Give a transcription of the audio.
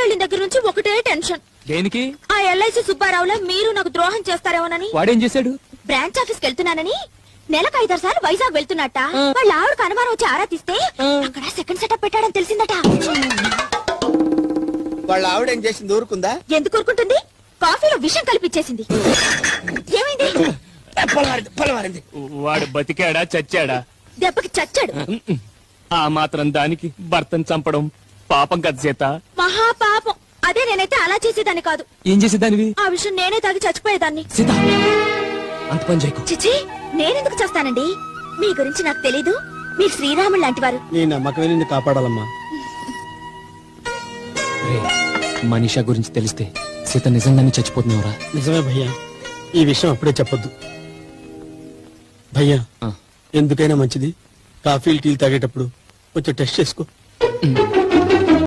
ఊరెళ్ళిన దగ్గర నుంచి ఒకటే టెన్షన్. దేనికి? ఆ ఎల్ఐసి సుబ్బారావులో మీరు నాకు ద్రోహం చేస్తారేమోనని. వాడేం చేశాడు? బ్రాంచ్ ఆఫీస్కి వెళ్తున్నానని. నెలకు ఐదారు సార్లు వైజాగ్ వెళ్తున్నట్ట. వాళ్ళ ఆవిడకు అనుమానం వచ్చి ఆరా తీస్తే అక్కడ సెకండ్ సెటప్ పెట్టాడని తెలిసిందట. వాళ్ళ ఆవిడ ఏం చేసింది? ఊరుకుందా? ఎందుకు ఊరుకుంటుంది? కాఫీలో విషం కల్పించేసింది ఏమైంది? పొలవారింది పొలవారింది వాడు బతికాడా చచ్చాడా? దెబ్బకి చచ్చాడు. ఆ మాత్రం దానికి భర్తను చంపడం పాపం కదా సీత. మహాపాపం. అదే నేనైతే అలా చేసేదాన్ని కాదు. ఏం చేసేదానివి? ఆ విషయం నేనే తాగి చచ్చిపోయేదాన్ని. సీత అంత పని చేయకు. చిచి నేనెందుకు చేస్తానండి? మీ గురించి నాకు తెలీదు. మీరు శ్రీరాముడు లాంటి వారు నీ నమ్మకమే నిన్ను కాపాడాలమ్మా. మనీషా గురించి తెలిస్తే సీత నిజంగానే చచ్చిపోతున్నావురా. నిజమే భయ్యా. ఈ విషయం అప్పుడే చెప్పొద్దు. భయ్యా. ఎందుకైనా మంచిది. కాఫీలు టీలు తాగేటప్పుడు కొంచెం టెస్ట్ చేసుకో.